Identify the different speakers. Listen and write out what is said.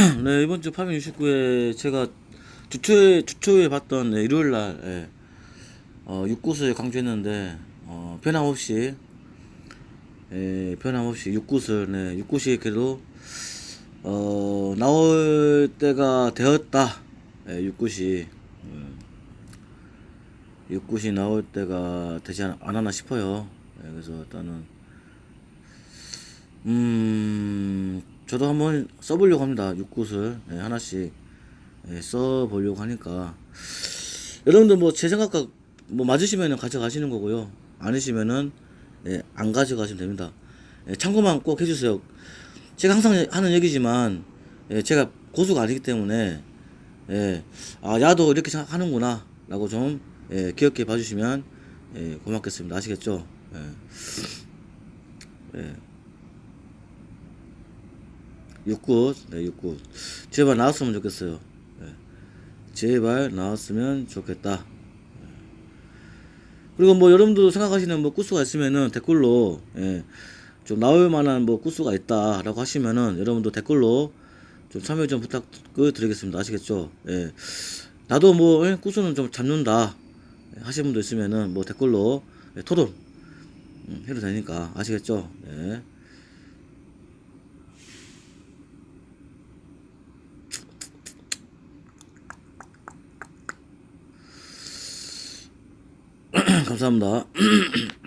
Speaker 1: 네, 이번 주 869회 제가 주초에, 주초에 봤던 네, 일요일 날, 예, 어, 육구슬 강조했는데, 어, 변함없이, 예, 변함없이 육구슬, 네, 육구시 그래도, 어, 나올 때가 되었다. 예, 육구시. 음, 육구시 나올 때가 되지 않, 않았나 싶어요. 예, 그래서 일단은, 음, 저도 한번 써보려고 합니다. 육굿을 예, 하나씩 예, 써보려고 하니까 여러분들 뭐 제 생각과 뭐 맞으시면 가져가시는 거고요. 아니시면은 예, 안 가져가시면 됩니다. 예, 참고만 꼭 해주세요. 제가 항상 하는 얘기지만 예, 제가 고수가 아니기 때문에 예, 아 야도 이렇게 생각하는구나 라고 좀 예, 기억해 봐주시면 예, 고맙겠습니다. 아시겠죠? 예. 예. 육굿, 네, 육굿. 제발 나왔으면 좋겠어요. 예. 제발 나왔으면 좋겠다. 예. 그리고 뭐 여러분도 생각하시는 뭐 구수가 있으면은 댓글로 예, 좀 나올 만한 뭐 구수가 있다라고 하시면은 여러분도 댓글로 좀 참여 좀 부탁드리겠습니다. 아시겠죠? 예. 나도 뭐 예, 구수는 좀 잡는다 예, 하시는 분도 있으면은 뭐 댓글로 예, 토론 음, 해도 되니까 아시겠죠? 예. 감사합니다.